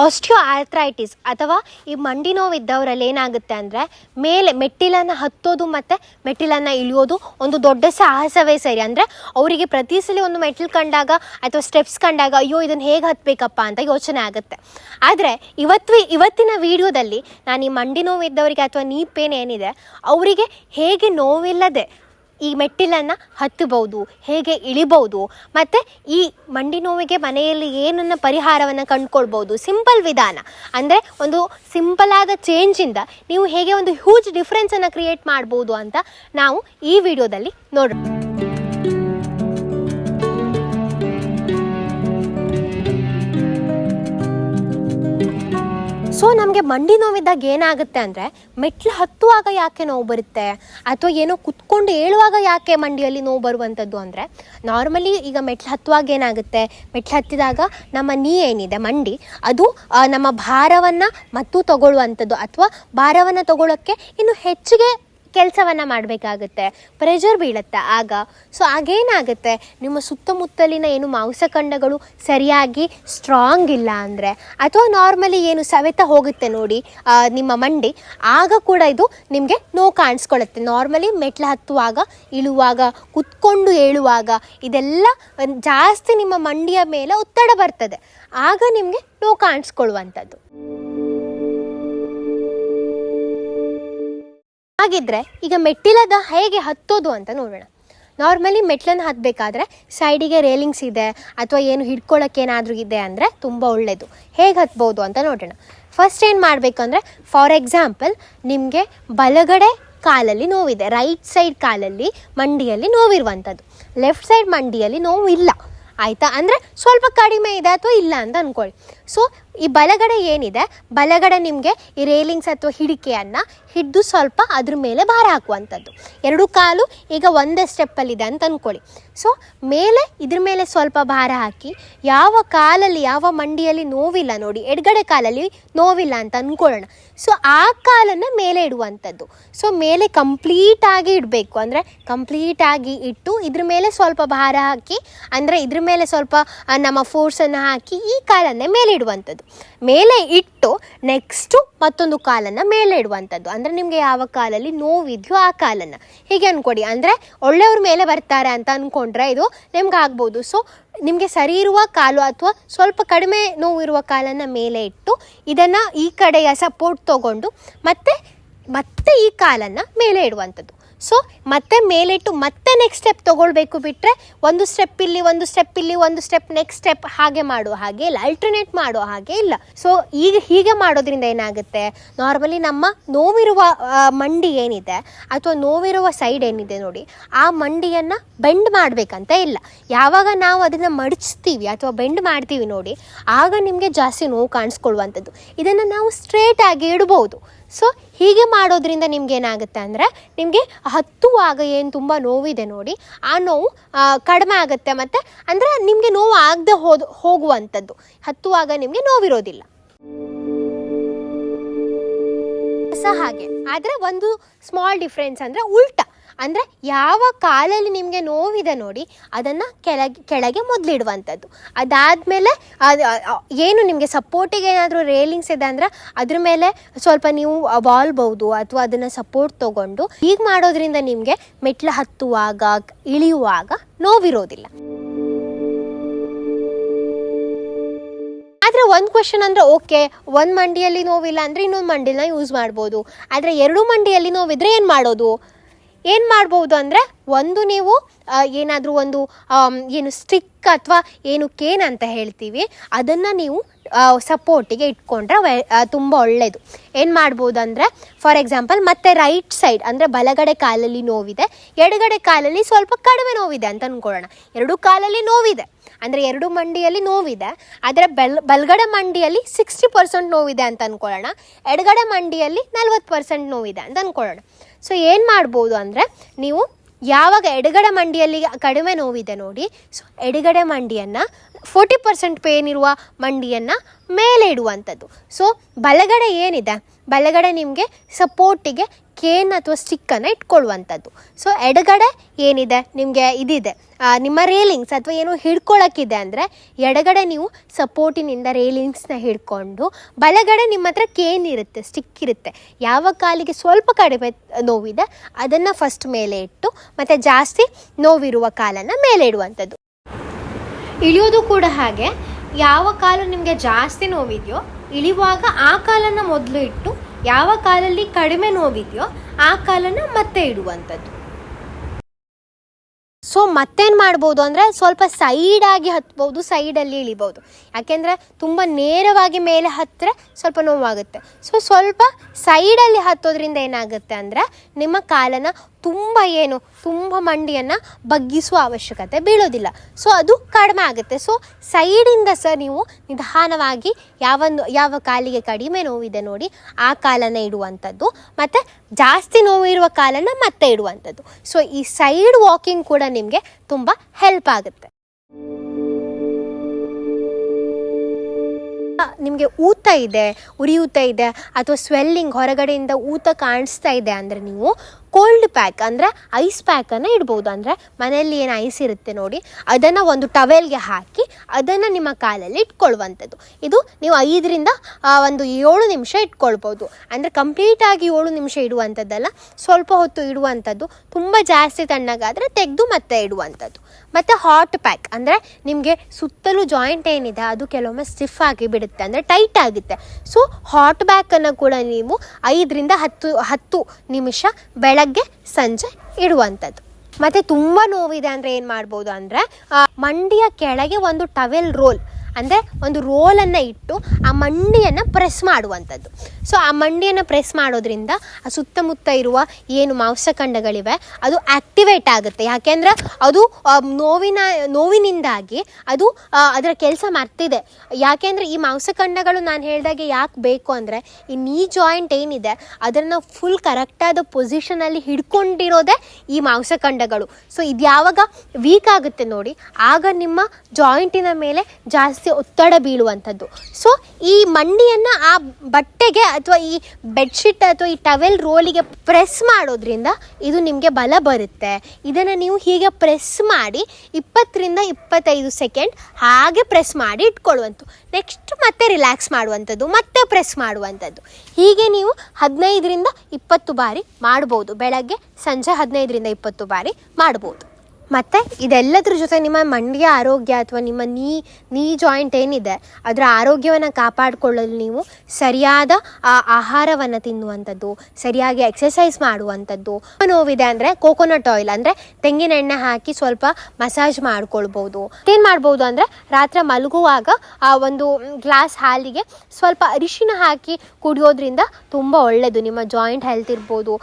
Osteo arthritis ಅಥವಾ ಈ ಮಂಡಿ ನೋವಿದ್ದವರಲ್ಲಿ ಏನಾಗುತ್ತೆ ಅಂದರೆ ಮೇಲೆ ಮೆಟ್ಟಿಲನ್ನು ಹತ್ತೋದು ಮತ್ತು ಮೆಟ್ಟಿಲನ್ನು ಇಳಿಯೋದು ಒಂದು ದೊಡ್ಡ ಸಾಹಸವೇ ಸರಿ. ಅಂದರೆ ಅವರಿಗೆ ಪ್ರತಿ ಸಲ ಒಂದು ಮೆಟ್ಟಿಲು ಕಂಡಾಗ ಅಥವಾ ಸ್ಟೆಪ್ಸ್ ಕಂಡಾಗ ಅಯ್ಯೋ, ಇದನ್ನು ಹೇಗೆ ಹತ್ತಬೇಕಪ್ಪ ಅಂತ ಯೋಚನೆ ಆಗುತ್ತೆ. ಆದರೆ ಇವತ್ತು, ಇವತ್ತಿನ ವಿಡಿಯೋದಲ್ಲಿ ನಾನು ಈ ಮಂಡಿ ನೋವಿದ್ದವರಿಗೆ ಅಥವಾ ನೀ ಪೇನ್ ಏನಿದೆ, ಅವರಿಗೆ ಹೇಗೆ ನೋವಿಲ್ಲದೆ ಈ ಮೆಟ್ಟಿಲನ್ನು ಹತ್ತಬಹುದು, ಹೇಗೆ ಇಳಿಬಹುದು, ಮತ್ತು ಈ ಮಂಡಿ ನೋವಿಗೆ ಮನೆಯಲ್ಲಿ ಏನನ್ನು ಪರಿಹಾರವನ್ನು ಕಂಡುಕೊಳ್ಬೋದು ಸಿಂಪಲ್ ವಿಧಾನ. ಅಂದರೆ ಒಂದು ಸಿಂಪಲ್ ಆದ ಚೇಂಜಿಂದ ನೀವು ಹೇಗೆ ಒಂದು ಹ್ಯೂಜ್ ಡಿಫ್ರೆನ್ಸನ್ನು ಕ್ರಿಯೇಟ್ ಮಾಡ್ಬೋದು ಅಂತ ನಾವು ಈ ವಿಡಿಯೋದಲ್ಲಿ ನೋಡೋಣ ಸೊ ನಮಗೆ ಮಂಡಿ ನೋವಿದ್ದಾಗ ಏನಾಗುತ್ತೆ ಅಂದರೆ, ಮೆಟ್ಲು ಹತ್ತುವಾಗ ಯಾಕೆ ನೋವು ಬರುತ್ತೆ? ಅಥವಾ ಏನೋ ಕುತ್ಕೊಂಡು ಏಳುವಾಗ ಯಾಕೆ ಮಂಡಿಯಲ್ಲಿ ನೋವು ಬರುವಂಥದ್ದು ಅಂದರೆ, ನಾರ್ಮಲಿ ಈಗ ಮೆಟ್ಲು ಹತ್ತುವಾಗ ಏನಾಗುತ್ತೆ? ಮೆಟ್ಲು ಹತ್ತಿದಾಗ ನಮ್ಮ ನೀ ಏನಿದೆ, ಮಂಡಿ, ಅದು ನಮ್ಮ ಭಾರವನ್ನು ಮತ್ತು ತಗೊಳ್ಳುವಂಥದ್ದು ಅಥವಾ ಭಾರವನ್ನು ತಗೊಳ್ಳೋಕ್ಕೆ ಇನ್ನು ಹೆಚ್ಚಿಗೆ ಕೆಲಸವನ್ನು ಮಾಡಬೇಕಾಗುತ್ತೆ. ಪ್ರೆಷರ್ ಬೀಳುತ್ತೆ ಆಗ. ಸೊ ಆಗೇನಾಗುತ್ತೆ? ನಿಮ್ಮ ಸುತ್ತಮುತ್ತಲಿನ ಏನು ಮಾಂಸಖಂಡಗಳು ಸರಿಯಾಗಿ ಸ್ಟ್ರಾಂಗ್ ಇಲ್ಲ ಅಂದರೆ, ಅಥವಾ ನಾರ್ಮಲಿ ಏನು ಸವೆತ ಹೋಗುತ್ತೆ ನೋಡಿ ನಿಮ್ಮ ಮಂಡಿ, ಆಗ ಕೂಡ ಇದು ನಿಮಗೆ ನೋವು ಕಾಣಿಸ್ಕೊಳ್ಳುತ್ತೆ ನಾರ್ಮಲಿ ಮೆಟ್ಲು ಹತ್ತುವಾಗ, ಇಳುವಾಗ, ಕುತ್ಕೊಂಡು ಏಳುವಾಗ, ಇದೆಲ್ಲ ಜಾಸ್ತಿ ನಿಮ್ಮ ಮಂಡಿಯ ಮೇಲೆ ಒತ್ತಡ ಬರ್ತದೆ. ಆಗ ನಿಮಗೆ ನೋವು ಕಾಣಿಸ್ಕೊಳ್ಳುವಂಥದ್ದು. ಹಾಗಿದ್ರೆ ಈಗ ಮೆಟ್ಟಿಲದ ಹೇಗೆ ಹತ್ತೋದು ಅಂತ ನೋಡೋಣ. ನಾರ್ಮಲಿ ಮೆಟ್ಲನ್ನು ಹತ್ತಬೇಕಾದ್ರೆ ಸೈಡಿಗೆ ರೇಲಿಂಗ್ಸ್ ಇದೆ, ಅಥವಾ ಏನು ಹಿಡ್ಕೊಳ್ಳೋಕೆ ಏನಾದರೂ ಇದೆ ಅಂದರೆ ತುಂಬ ಒಳ್ಳೆಯದು ಹೇಗೆ ಹತ್ಬೋದು ಅಂತ ನೋಡೋಣ. ಫಸ್ಟ್ ಏನು ಮಾಡಬೇಕು ಅಂದರೆ ಫಾರ್ ಎಕ್ಸಾಂಪಲ್ ನಿಮಗೆ ಬಲಗಡೆ ಕಾಲಲ್ಲಿ ನೋವಿದೆ ರೈಟ್ ಸೈಡ್ ಕಾಲಲ್ಲಿ ಮಂಡಿಯಲ್ಲಿ ನೋವಿರುವಂಥದ್ದು. ಲೆಫ್ಟ್ ಸೈಡ್ ಮಂಡಿಯಲ್ಲಿ ನೋವು ಇಲ್ಲ ಆಯಿತಾ? ಅಂದರೆ ಸ್ವಲ್ಪ ಕಡಿಮೆ ಇದೆ ಅಥವಾ ಇಲ್ಲ ಅಂತ ಅಂದ್ಕೊಳ್ಳಿ ಸೊ ಈ ಬಲಗಡೆ ಏನಿದೆ? ಬಲಗಡೆ ನಿಮಗೆ ಈ ರೇಲಿಂಗ್ಸ್ ಅಥವಾ ಹಿಡಿಕೆಯನ್ನು ಹಿಡಿದು ಸ್ವಲ್ಪ ಅದ್ರ ಮೇಲೆ ಭಾರ ಹಾಕುವಂಥದ್ದು. ಎರಡು ಕಾಲು ಈಗ ಒಂದೇ ಸ್ಟೆಪ್ಪಲ್ಲಿದೆ ಅಂತ ಅಂದ್ಕೊಳ್ಳಿ ಸೊ ಮೇಲೆ ಇದ್ರ ಮೇಲೆ ಸ್ವಲ್ಪ ಭಾರ ಹಾಕಿ, ಯಾವ ಕಾಲಲ್ಲಿ, ಯಾವ ಮಂಡಿಯಲ್ಲಿ ನೋವಿಲ್ಲ ನೋಡಿ, ಎಡಗಡೆ ಕಾಲಲ್ಲಿ ನೋವಿಲ್ಲ ಅಂತ ಅಂದ್ಕೊಳ್ಳೋಣ ಸೊ ಆ ಕಾಲನ್ನು ಮೇಲೆ ಇಡುವಂಥದ್ದು. ಸೊ ಮೇಲೆ ಕಂಪ್ಲೀಟಾಗಿ ಇಡಬೇಕು. ಅಂದರೆ ಕಂಪ್ಲೀಟಾಗಿ ಇಟ್ಟು ಇದ್ರ ಮೇಲೆ ಸ್ವಲ್ಪ ಭಾರ ಹಾಕಿ, ಅಂದರೆ ಇದ್ರ ಮೇಲೆ ಸ್ವಲ್ಪ ನಮ್ಮ ಫೋರ್ಸನ್ನು ಹಾಕಿ ಈ ಕಾಲನ್ನೇ ಮೇಲೆ ಇಡುವಂಥದ್ದು. ಮೇಲೆ ಇಟ್ಟು ನೆಕ್ಸ್ಟು ಮತ್ತೊಂದು ಕಾಲನ್ನು ಮೇಲೆ ಇಡುವಂಥದ್ದು. ಅಂದರೆ ನಿಮಗೆ ಯಾವ ಕಾಲಲ್ಲಿ ನೋವಿದೆಯೋ ಆ ಕಾಲನ್ನು. ಹೀಗೆ ಅಂದ್ಕೊಡಿ ಅಂದರೆ ಒಳ್ಳೆಯವ್ರ ಮೇಲೆ ಬರ್ತಾರೆ ಅಂತ ಅಂದ್ಕೊಂಡ್ರೆ ಇದು ನಿಮ್ಗೆ ಆಗ್ಬೋದು ಸೊ ನಿಮಗೆ ಸರಿ ಇರುವ ಕಾಲು ಅಥವಾ ಸ್ವಲ್ಪ ಕಡಿಮೆ ನೋವು ಇರುವ ಕಾಲನ್ನು ಮೇಲೆ ಇಟ್ಟು ಇದನ್ನು ಈ ಕಡೆಯ ಸಪೋರ್ಟ್ ತಗೊಂಡು ಮತ್ತೆ ಮತ್ತೆ ಈ ಕಾಲನ್ನು ಮೇಲೆ ಇಡುವಂಥದ್ದು. ಸೊ ಮತ್ತೆ ಮೇಲಿಟ್ಟು ಮತ್ತೆ ನೆಕ್ಸ್ಟ್ ಸ್ಟೆಪ್ ತೊಗೊಳ್ಬೇಕು ಬಿಟ್ಟರೆ ಒಂದು ಸ್ಟೆಪ್ ಇಲ್ಲಿ, ಒಂದು ಸ್ಟೆಪ್ ಇಲ್ಲಿ, ಒಂದು ಸ್ಟೆಪ್ ನೆಕ್ಸ್ಟ್ ಸ್ಟೆಪ್ ಹಾಗೆ ಮಾಡೋ ಹಾಗೆ ಇಲ್ಲ ಅಲ್ಟರ್ನೇಟ್ ಮಾಡೋ ಹಾಗೆ ಇಲ್ಲ. ಸೊ ಈಗ ಹೀಗೆ ಮಾಡೋದ್ರಿಂದ ಏನಾಗುತ್ತೆ? ನಾರ್ಮಲಿ ನಮ್ಮ ನೋವಿರುವ ಮಂಡಿ ಏನಿದೆ ಅಥವಾ ನೋವಿರುವ ಸೈಡ್ ಏನಿದೆ ನೋಡಿ, ಆ ಮಂಡಿಯನ್ನು ಬೆಂಡ್ ಮಾಡಬೇಕಂತ ಇಲ್ಲ. ಯಾವಾಗ ನಾವು ಅದನ್ನು ಮಡಚ್ತೀವಿ ಅಥವಾ ಬೆಂಡ್ ಮಾಡ್ತೀವಿ ನೋಡಿ, ಆಗ ನಿಮಗೆ ಜಾಸ್ತಿ ನೋವು ಕಾಣಿಸ್ಕೊಳ್ಳುವಂಥದ್ದು. ಇದನ್ನು ನಾವು ಸ್ಟ್ರೇಟ್ ಆಗಿ ಇಡ್ಬೋದು. ಸೊ ಹೀಗೆ ಮಾಡೋದ್ರಿಂದ ನಿಮ್ಗೆ ಏನಾಗುತ್ತೆ ಅಂದರೆ ನಿಮಗೆ ಹತ್ತುವಾಗ ಏನು ತುಂಬ ನೋವಿದೆ ನೋಡಿ, ಆ ನೋವು ಕಡಿಮೆ ಆಗುತ್ತೆ ಮತ್ತು ಅಂದರೆ ನಿಮಗೆ ನೋವು ಆಗದೆ ಹೋದ, ಹೋಗುವಂಥದ್ದು. ಹತ್ತುವಾಗ ನಿಮಗೆ ನೋವಿರೋದಿಲ್ಲ. ಸಹ ಹಾಗೆ. ಆದರೆ ಒಂದು ಸ್ಮಾಲ್ ಡಿಫ್ರೆನ್ಸ್ ಅಂದರೆ ಉಲ್ಟ. ಅಂದರೆ ಯಾವ ಕಾಲಲ್ಲಿ ನಿಮಗೆ ನೋವಿದೆ ನೋಡಿ, ಅದನ್ನು ಕೆಳಗೆ ಕೆಳಗೆ ಮೊದಲಿಡುವಂಥದ್ದು. ಅದಾದಮೇಲೆ ಏನು ನಿಮಗೆ ಸಪೋರ್ಟಿಗೆ ಏನಾದರೂ ರೇಲಿಂಗ್ಸ್ ಇದೆ ಅಂದರೆ ಅದ್ರ ಮೇಲೆ ಸ್ವಲ್ಪ ನೀವು ವಾಲ್ಬೌದು ಅಥವಾ ಅದನ್ನು ಸಪೋರ್ಟ್ ತೊಗೊಂಡು, ಹೀಗೆ ಮಾಡೋದ್ರಿಂದ ನಿಮಗೆ ಮೆಟ್ಲು ಹತ್ತುವಾಗ, ಇಳಿಯುವಾಗ ನೋವಿರೋದಿಲ್ಲ. ಆದರೆ ಒಂದು ಕ್ವೆಶನ್ ಅಂದರೆ ಓಕೆ ಒಂದು ಮಂಡಿಯಲ್ಲಿ ನೋವಿಲ್ಲ ಅಂದರೆ ಇನ್ನೊಂದು ಮಂಡಿನ ಯೂಸ್ ಮಾಡ್ಬೋದು. ಆದರೆ ಎರಡು ಮಂಡಿಯಲ್ಲಿ ನೋವಿದ್ರೆ ಏನು ಮಾಡೋದು? ಏನು ಮಾಡ್ಬೋದು ಅಂದರೆ ಒಂದು ನೀವು ಏನಾದರೂ ಒಂದು ಏನು ಸ್ಟಿಕ್ ಅಥವಾ ಏನು ಕೇನ್ ಅಂತ ಹೇಳ್ತೀವಿ, ಅದನ್ನು ನೀವು ಸಪೋರ್ಟಿಗೆ ಇಟ್ಕೊಂಡ್ರೆ ವೆ- ತುಂಬ ಒಳ್ಳೆಯದು ಏನು ಮಾಡ್ಬೋದು ಅಂದರೆ ಫಾರ್ ಎಕ್ಸಾಂಪಲ್ ಮತ್ತೆ ರೈಟ್ ಸೈಡ್ ಅಂದರೆ ಬಲಗಡೆ ಕಾಲಲ್ಲಿ ನೋವಿದೆ, ಎಡಗಡೆ ಕಾಲಲ್ಲಿ ಸ್ವಲ್ಪ ಕಡಿಮೆ ನೋವಿದೆ ಅಂತ ಅಂದ್ಕೊಳ್ಳೋಣ ಎರಡು ಕಾಲಲ್ಲಿ ನೋವಿದೆ, ಅಂದರೆ ಎರಡು ಮಂಡಿಯಲ್ಲಿ ನೋವಿದೆ, ಆದರೆ ಬೆಲ್, ಬಲಗಡೆ ಮಂಡಿಯಲ್ಲಿ ಸಿಕ್ಸ್ಟಿ ಪರ್ಸೆಂಟ್ ನೋವಿದೆ ಅಂತ ಅಂದ್ಕೊಳ್ಳೋಣ ಎಡಗಡೆ ಮಂಡಿಯಲ್ಲಿ ನಲ್ವತ್ತು ಪರ್ಸೆಂಟ್ ನೋವಿದೆ ಅಂತ ಅಂದ್ಕೊಳ್ಳೋಣ ಸೊ ಏನು ಮಾಡ್ಬೋದು ಅಂದರೆ ನೀವು ಯಾವಾಗ ಎಡಗಡೆ ಮಂಡಿಯಲ್ಲಿ ಕಡಿಮೆ ನೋವಿದೆ ನೋಡಿ ಸೊ ಎಡಗಡೆ ಮಂಡಿಯನ್ನು ಫೋರ್ಟಿ ಪರ್ಸೆಂಟ್ ಪೇನ್ ಇರುವ ಮಂಡಿಯನ್ನು ಮೇಲೆ ಇಡುವಂಥದ್ದು. ಸೊ ಬಲಗಡೆ ಏನಿದೆ? ಬಲಗಡೆ ನಿಮಗೆ ಸಪೋರ್ಟಿಗೆ ಕೇನ್ ಅಥವಾ ಸ್ಟಿಕ್ಕನ್ನು ಇಟ್ಕೊಳ್ಳುವಂಥದ್ದು. ಸೊ, ಎಡಗಡೆ ಏನಿದೆ? ನಿಮಗೆ ಇದಿದೆ. ನಿಮ್ಮ ರೇಲಿಂಗ್ಸ್ ಅಥವಾ ಏನೋ ಹಿಡ್ಕೊಳ್ಳೋಕ್ಕಿದೆ ಅಂದರೆ, ಎಡಗಡೆ ನೀವು ಸಪೋರ್ಟಿನಿಂದ ರೇಲಿಂಗ್ಸ್ನ ಹಿಡ್ಕೊಂಡು, ಬಲಗಡೆ ನಿಮ್ಮ ಹತ್ರ ಕೇನ್ ಇರುತ್ತೆ ಸ್ಟಿಕ್ ಇರುತ್ತೆ. ಯಾವ ಕಾಲಿಗೆ ಸ್ವಲ್ಪ ಕಡಿಮೆ ನೋವಿದೆ, ಅದನ್ನು ಫಸ್ಟ್ ಮೇಲೆ ಇಟ್ಟು, ಮತ್ತು ಜಾಸ್ತಿ ನೋವಿರುವ ಕಾಲನ್ನು ಮೇಲೆ ಇಡುವಂಥದ್ದು. ಇಳಿಯೋದು ಕೂಡ ಹಾಗೆ. ಯಾವ ಕಾಲು ನಿಮಗೆ ಜಾಸ್ತಿ ನೋವಿದೆಯೋ, ಇಳಿಯುವಾಗ ಆ ಕಾಲನ್ನು ಮೊದಲು ಇಟ್ಟು ಯಾವ ಕಾಲಲ್ಲಿ ಕಡಿಮೆ ನೋವಿದೆಯೋ ಆ ಕಾಲನ್ನ ಮತ್ತೆ ಇಡುವಂಥದ್ದು. ಸೊ ಮತ್ತೇನು ಮಾಡ್ಬೋದು ಅಂದರೆ ಸ್ವಲ್ಪ ಸೈಡಾಗಿ ಹತ್ಬೋದು ಸೈಡಲ್ಲಿ ಇಳಿಬೋದು. ಯಾಕೆಂದರೆ ತುಂಬ ನೇರವಾಗಿ ಮೇಲೆ ಹತ್ತಿರ ಸ್ವಲ್ಪ ನೋವಾಗುತ್ತೆ. ಸೊ ಸ್ವಲ್ಪ ಸೈಡಲ್ಲಿ ಹತ್ತೋದ್ರಿಂದ ಏನಾಗುತ್ತೆ ಅಂದರೆ ನಿಮ್ಮ ಕಾಲನ್ನು ತುಂಬ ಏನು, ತುಂಬ ಮಂಡಿಯನ್ನು ಬಗ್ಗಿಸುವ ಅವಶ್ಯಕತೆ ಬೀಳೋದಿಲ್ಲ. ಸೊ ಅದು ಕಡಿಮೆ ಆಗುತ್ತೆ. ಸೊ ಸೈಡಿಂದ ಸಹ ನೀವು ನಿಧಾನವಾಗಿ ಯಾವ ಯಾವ ಕಾಲಿಗೆ ಕಡಿಮೆ ನೋವಿದೆ ನೋಡಿ, ಆ ಕಾಲನ್ನು ಇಡುವಂಥದ್ದು. ಮತ್ತು ಜಾಸ್ತಿ ನೋವಿರುವ ಕಾಲನ್ನು ಮತ್ತೆ ಇಡುವಂಥದ್ದು. ಸೊ ಈ ಸೈಡ್ ವಾಕಿಂಗ್ ಕೂಡ ನಿಮಗೆ ತುಂಬ ಹೆಲ್ಪ್ ಆಗುತ್ತೆ. ನಿಮಗೆ ಊತ ಇದೆ, ಉರಿಯೂತ ಇದೆ, ಅಥವಾ ಸ್ವೆಲ್ಲಿಂಗ್ ಹೊರಗಡೆಯಿಂದ ಊತ ಕಾಣಿಸ್ತಾ ಇದೆ ಅಂದರೆ ನೀವು ಕೋಲ್ಡ್ ಪ್ಯಾಕ್ ಅಂದರೆ ಐಸ್ ಪ್ಯಾಕನ್ನು ಇಡ್ಬೋದು. ಅಂದರೆ ಮನೆಯಲ್ಲಿ ಏನು ಐಸ್ ಇರುತ್ತೆ ನೋಡಿ, ಅದನ್ನು ಒಂದು ಟವೆಲ್ಗೆ ಹಾಕಿ ಅದನ್ನು ನಿಮ್ಮ ಕಾಲಲ್ಲಿ ಇಟ್ಕೊಳ್ಳುವಂಥದ್ದು. ಇದು ನೀವು ಐದರಿಂದ ಒಂದು ಏಳು ನಿಮಿಷ ಇಟ್ಕೊಳ್ಬೋದು. ಅಂದರೆ ಕಂಪ್ಲೀಟಾಗಿ ಏಳು ನಿಮಿಷ ಇಡುವಂಥದ್ದಲ್ಲ, ಸ್ವಲ್ಪ ಹೊತ್ತು ಇಡುವಂಥದ್ದು, ತುಂಬ ಜಾಸ್ತಿ ತಣ್ಣಗಾದರೆ ತೆಗೆದು ಮತ್ತೆ ಇಡುವಂಥದ್ದು. ಮತ್ತು ಹಾಟ್ ಪ್ಯಾಕ್ ಅಂದರೆ ನಿಮಗೆ ಸುತ್ತಲೂ ಜಾಯಿಂಟ್ ಏನಿದೆ, ಅದು ಕೆಲವೊಮ್ಮೆ ಸ್ಟಿಫ್ ಆಗಿ ಬಿಡುತ್ತೆ, ಅಂದರೆ ಟೈಟ್ ಆಗುತ್ತೆ ಸೊ ಹಾಟ್ ಪ್ಯಾಕನ್ನು ಕೂಡ ನೀವು ಐದರಿಂದ ಹತ್ತು ಹತ್ತು ನಿಮಿಷ ಬೆಳಗ್ಗೆ, ಸಂಜೆ ಇಡುವಂಥದ್ದು. ಮತ್ತು ತುಂಬ ನೋವಿದೆ ಅಂದರೆ ಏನು ಮಾಡ್ಬೋದು ಅಂದರೆ ಮಂಡಿಯ ಕೆಳಗೆ ಒಂದು ಟವೆಲ್ ರೋಲ್ ಅಂದರೆ ಒಂದು ರೋಲನ್ನು ಇಟ್ಟು ಆ ಮಂಡಿಯನ್ನು ಪ್ರೆಸ್ ಮಾಡುವಂಥದ್ದು. ಸೊ ಆ ಮಂಡಿಯನ್ನು ಪ್ರೆಸ್ ಮಾಡೋದ್ರಿಂದ ಆ ಸುತ್ತಮುತ್ತ ಇರುವ ಏನು ಮಾಂಸಖಂಡಗಳಿವೆ ಅದು ಆ್ಯಕ್ಟಿವೇಟ್ ಆಗುತ್ತೆ. ಯಾಕೆಂದರೆ ಅದು ನೋವಿನ, ನೋವಿನಿಂದಾಗಿ ಅದು ಅದರ ಕೆಲಸ ಮರ್ತಿದೆ. ಯಾಕೆಂದರೆ ಈ ಮಾಂಸಖಂಡಗಳು ನಾನು ಹೇಳಿದಾಗೆ ಯಾಕೆ ಬೇಕು ಅಂದರೆ, ಈ ನೀ ಜಾಯಿಂಟ್ ಏನಿದೆ, ಅದನ್ನು ಫುಲ್ ಕರೆಕ್ಟಾದ ಪೊಸಿಷನಲ್ಲಿ ಹಿಡ್ಕೊಂಡಿರೋದೇ ಈ ಮಾಂಸಖಂಡಗಳು ಸೊ ಇದು ಯಾವಾಗ ವೀಕ್ ಆಗುತ್ತೆ ನೋಡಿ, ಆಗ ನಿಮ್ಮ ಜಾಯಿಂಟಿನ ಮೇಲೆ ಜಾಸ್ತಿ ಒತ್ತಡ ಬೀಳುವಂಥದ್ದು. ಸೊ ಈ ಮಂಡಿಯನ್ನು ಆ ಬಟ್ಟೆಗೆ ಅಥವಾ ಈ ಬೆಡ್ಶೀಟ್ ಅಥವಾ ಈ ಟವೆಲ್ ರೋಲಿಗೆ ಪ್ರೆಸ್ ಮಾಡೋದ್ರಿಂದ ಇದು ನಿಮಗೆ ಬಲ ಬರುತ್ತೆ. ಇದನ್ನು ನೀವು ಹೀಗೆ ಪ್ರೆಸ್ ಮಾಡಿ ಇಪ್ಪತ್ತರಿಂದ ಇಪ್ಪತ್ತೈದು ಸೆಕೆಂಡ್ ಹಾಗೆ ಪ್ರೆಸ್ ಮಾಡಿ ಇಟ್ಕೊಳ್ಳುವಂಥದ್ದು. ನೆಕ್ಸ್ಟ್ ಮತ್ತೆ ರಿಲ್ಯಾಕ್ಸ್ ಮಾಡುವಂಥದ್ದು, ಮತ್ತೆ ಪ್ರೆಸ್ ಮಾಡುವಂಥದ್ದು. ಹೀಗೆ ನೀವು ಹದಿನೈದರಿಂದ ಇಪ್ಪತ್ತು ಬಾರಿ ಮಾಡ್ಬೋದು. ಬೆಳಗ್ಗೆ ಸಂಜೆ ಹದಿನೈದರಿಂದ ಇಪ್ಪತ್ತು ಬಾರಿ ಮಾಡ್ಬೋದು. ಮತ್ತು ಇದೆಲ್ಲದ್ರ ಜೊತೆ ನಿಮ್ಮ ಮಂಡಿಯ ಆರೋಗ್ಯ ಅಥವಾ ನಿಮ್ಮ ನೀ ನೀ ಜಾಯಿಂಟ್ ಏನಿದೆ, ಅದರ ಆರೋಗ್ಯವನ್ನು ಕಾಪಾಡಿಕೊಳ್ಳಲು ನೀವು ಸರಿಯಾದ ಆಹಾರವನ್ನು ತಿನ್ನುವಂಥದ್ದು, ಸರಿಯಾಗಿ ಎಕ್ಸಸೈಸ್ ಮಾಡುವಂಥದ್ದು. ನೋವಿದೆ ಅಂದರೆ ಕೋಕೋನಟ್ ಆಯಿಲ್ ಅಂದರೆ ತೆಂಗಿನ ಎಣ್ಣೆ ಹಾಕಿ ಸ್ವಲ್ಪ ಮಸಾಜ್ ಮಾಡ್ಕೊಳ್ಬೋದು. ಏನು ಮಾಡ್ಬೋದು ಅಂದರೆ ರಾತ್ರಿ ಮಲಗುವಾಗ ಆ ಒಂದು ಗ್ಲಾಸ್ ಹಾಲಿಗೆ ಸ್ವಲ್ಪ ಅರಿಶಿನ ಹಾಕಿ ಕುಡಿಯೋದ್ರಿಂದ ತುಂಬ ಒಳ್ಳೆಯದು ನಿಮ್ಮ ಜಾಯಿಂಟ್ ಹೆಲ್ತ್ ಇರ್ಬೋದು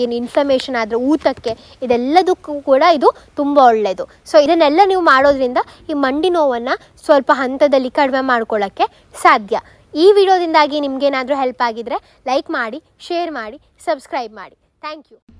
ಏನು ಇನ್ಫ್ಲಮೇಷನ್ ಆದರೆ ಊತಕ್ಕೆ ಇದೆಲ್ಲದಕ್ಕೂ ಕೂಡ ಇದು ತುಂಬ ಒಳ್ಳೆಯದು ಸೊ ಇದನ್ನೆಲ್ಲ ನೀವು ಮಾಡೋದ್ರಿಂದ ಈ ಮಂಡಿ ನೋವನ್ನು ಸ್ವಲ್ಪ ಹಂತದಲ್ಲಿ ಕಡಿಮೆ ಮಾಡ್ಕೊಳ್ಳೋಕ್ಕೆ ಸಾಧ್ಯ. ಈ ವಿಡಿಯೋದಿಂದಾಗಿ ನಿಮಗೇನಾದರೂ ಹೆಲ್ಪ್ ಆಗಿದ್ರೆ ಲೈಕ್ ಮಾಡಿ ಶೇರ್ ಮಾಡಿ ಸಬ್ಸ್ಕ್ರೈಬ್ ಮಾಡಿ. Thank you